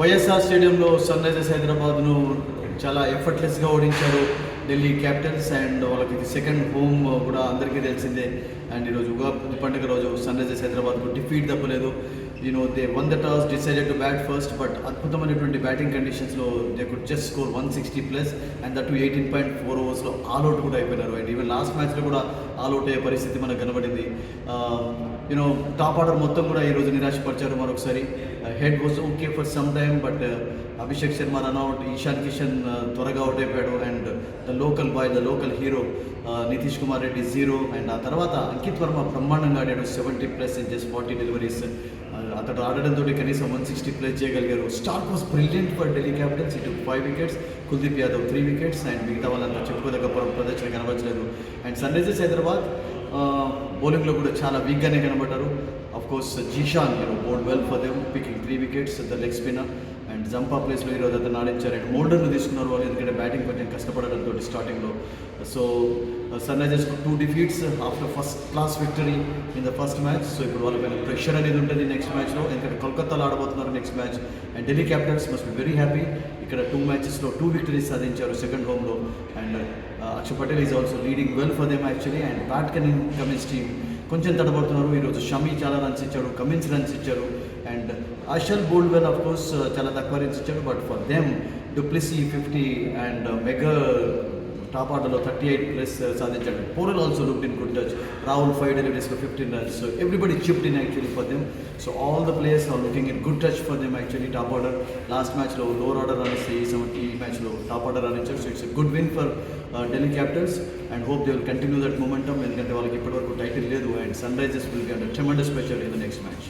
వైఎస్ఆర్ స్టేడియంలో sun Risers హైదరాబాద్ను చాలా ఎఫర్ట్లెస్గా ఓడించారు ఢిల్లీ క్యాపిటల్స్ అండ్ వాళ్ళకి ఇది సెకండ్ హోమ్ కూడా అందరికీ తెలిసిందే. అండ్ ఈరోజు ఉగాది పండుగ రోజు సన్ రైజర్స్ హైదరాబాద్కు డిఫీట్ తప్పలేదు. You know they won the toss decided to bat first but అద్భుతమైనటువంటి బ్యాటింగ్ కండిషన్స్లో they could just score one sixty plus and that eighteen point four ఓవర్స్లో all out కూడా అయిపోయినారు. అండ్ ఈవెన్ లాస్ట్ మ్యాచ్లో కూడా all out అయ్యే పరిస్థితి మనకు కనబడింది. యూనో టాప్ ఆర్డర్ మొత్తం కూడా ఈరోజు నిరాశపరిచారు మరొకసారి. Head was okay for some time but Abhishek Sharma run out Ishan Kishan త్వరగా అవుట్ అయిపోయాడు and the local boy the local hero Nitish Kumar Reddy zero and ఆ తర్వాత అంకిత్ వర్మ బ్రహ్మాండంగా ఆడాడు seventy plus in just forty deliveries అతడు ఆడడంతో కనీసం one sixty plus చేయగలిగారు. Starc was brilliant for Delhi Capitals ఇటు five wickets Kuldeep Yadav three wickets and మిగతా వాళ్ళంతా చెప్పుకోదగ్గ ప్రదర్శన కనబడలేదు అండ్ సన్ రైజర్స్ హైదరాబాద్ బౌలింగ్లో కూడా చాలా వీక్గానే కనబడ్డారు. Of course Zeeshan you know bowled well for them picking three wickets the leg spinner and Zampa ప్లేస్లో ఈరోజు అతను ఆడించారు అండ్ మోల్డర్ను తీసుకున్నారు వాళ్ళు ఎందుకంటే బ్యాటింగ్ కొంచెం కష్టపడడంతో స్టార్టింగ్లో so Sunrisers two defeats after first class victory in the first match so ఇప్పుడు వాళ్ళపైన ప్రెషర్ అనేది ఉంటుంది నెక్స్ట్ మ్యాచ్లో ఎందుకంటే కోల్కతాలో ఆడబోతున్నారు next match and Delhi Capitals must be very happy ఇక్కడ టూ మ్యాచెస్లో టూ విక్టరీస్ సాధించారు సెకండ్ హోమ్లో and Akshar Patel is also leading well for them actually and bat come in Cummins team కొంచెం తడబడుతున్నారు. ఈరోజు షమీ చాలా రన్స్ ఇచ్చాడు కమిన్స్ రన్స్ ఇచ్చారు. And Axar bowled well of course చాలా తక్కువ రన్స్ ఇచ్చాడు but for them du Plessis fifty and mega top ఆర్డర్లో థర్టీ ఎయిట్ ప్లస్ సాధించాడు Porel also look in good touch Rahul five డెలివరీస్లో fifteen runs so everybody chipped in actually for them so all the players are looking in good touch for them actually top order last మ్యాచ్లో lower order అనేసి ఈ మ్యాచ్లో top order అనిచ్చారు so it's good win for Delhi Capitals and hope they will continue that momentum ఎందుకంటే వాళ్ళకి ఇప్పటివరకు title లేదు and Sunrisers will get tremendous special in the next match